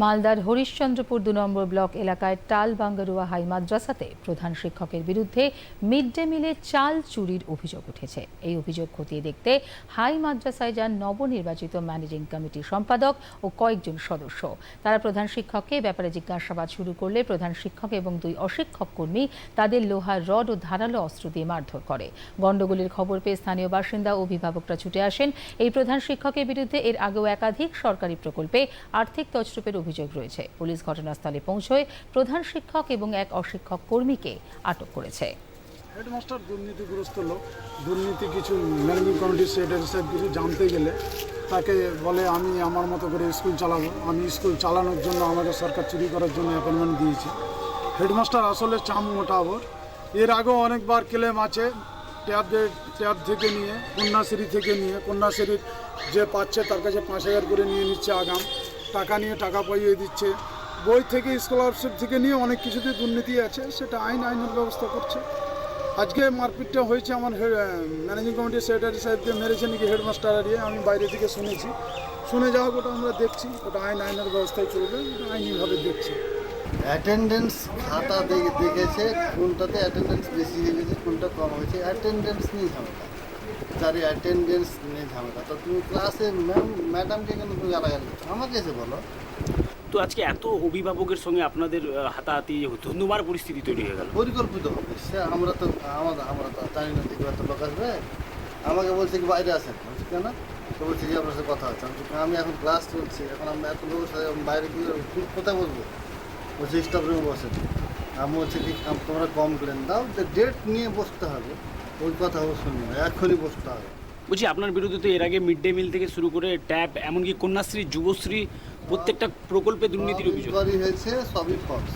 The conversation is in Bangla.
মালদার হরিশ্চন্দ্রপুর দু নম্বর ব্লক এলাকায় টাল বাঙ্গারুয়া হাই মাদ্রাসাতে প্রধান শিক্ষকের বিরুদ্ধে মিড ডে মিলে চাল চুরির অভিযোগ উঠেছে। এই অভিযোগ খতিয়ে দেখতে হাই মাদ্রাসায় যান নবনির্বাচিত ম্যানেজিং কমিটির সম্পাদক ও কয়েকজন সদস্য। তারা প্রধান শিক্ষককে ব্যাপারে জিজ্ঞাসাবাদ শুরু করলে প্রধান শিক্ষক এবং দুই অশিক্ষক কর্মী তাদের লোহার রড ও ধারালো অস্ত্র দিয়ে মারধর করে। গণ্ডগোলের খবর পেয়ে স্থানীয় বাসিন্দা ও অভিভাবকরা ছুটে আসেন। এই প্রধান শিক্ষকের বিরুদ্ধে এর আগেও একাধিক সরকারি প্রকল্পে আর্থিক তছরূপের অভিযোগ রয়েছে। পুলিশ ঘটনাস্থলে পৌঁছয় প্রধান শিক্ষক এবং এক অশিক্ষক কর্মীকে আটক করেছে। হেডমাস্টার দুর্নীতিগ্রস্ত লোক। দুর্নীতি কিছু ম্যানেজিং কমিটির সেক্রেটারি সাহেব কিছু জানতে গেলে তাকে বলে, আমি আমার মতো করে স্কুল চালাবো। আমি স্কুল চালানোর জন্য আমাকে সরকার চুরি করার জন্য অ্যাপয়েন্টমেন্ট দিয়েছে। হেডমাস্টার আসলে চাম মোটাবর এর আগেও অনেকবার ক্লেম আছে। ট্যাবের ট্যাব থেকে নিয়ে, কন্যাশ্রী থেকে নিয়ে, কন্যাশ্রীর যে পাচ্ছে তার কাছে পাঁচ হাজার করে নিয়ে নিচ্ছে আগাম। টাকা নিয়ে টাকা পাইয়ে দিচ্ছে। বই থেকে স্কলারশিপ থেকে নিয়ে অনেক কিছুতে দুর্নীতি আছে, সেটা আইন, আইনের ব্যবস্থা করছে। আজকে মারপিটটা হয়েছে আমার ম্যানেজিং কমিটির সেক্রেটারি সাহেবকে মেরেছে নাকি হেডমাস্টার আরিয়ে আমি বাইরে থেকে শুনেছি। শুনে যাওয়া ওটা আমরা দেখছি, ওটা আইন, আইনের ব্যবস্থায় চলবে আইনিভাবে দেখছি। অ্যাটেন্ডেন্স খাতা দেখে দেখেছে, কোনটাতে অ্যাটেন্ডেন্স বেশি হয়ে গেছে কোনটা কম হয়েছে অ্যাটেন্ডেন্স নিয়ে ঝামেলা। যার অ্যাটেন্ডেন্স নিয়ে ঝামেলা। তো তুমি ক্লাসে ম্যাম ম্যাডামকে কেন তুমি গালাগালি করছ? আমাকে এসে বলো। তো আজকে এত অভিভাবকের সঙ্গে আপনাদের হাতাহাতি ধন্যবাদ পরিস্থিতি তৈরি হয়ে গেল। পরিকল্পিত হবে। সে আমরা তো আমাদের আমরা তো জানি না দেখবে এত লোক আসবে আমাকে বলছে কি বাইরে আসেন। কেন? তো বলছে যে আপনার সাথে কথা হচ্ছে। আমি এখন ক্লাস চলছি। এখন আমি এত লোকের সাথে বাইরে গিয়ে কি- কোথায় বসবো বলছে স্টাফ রুমে বসেন। আমি বলছি কি তোমরা কমপ্লেন দাও। যে ডেট নিয়ে বসতে হবে। ওই কথা ও শুনি না এখনই বসতে হবে। বলছি আপনার বিরুদ্ধে তো এর আগে মিড ডে মিল থেকে শুরু করে ট্যাব এমনকি কন্যাশ্রী যুবশ্রী প্রত্যেকটা প্রকল্পে দুর্নীতির অভিযোগ। হয়েছে সবই ফলস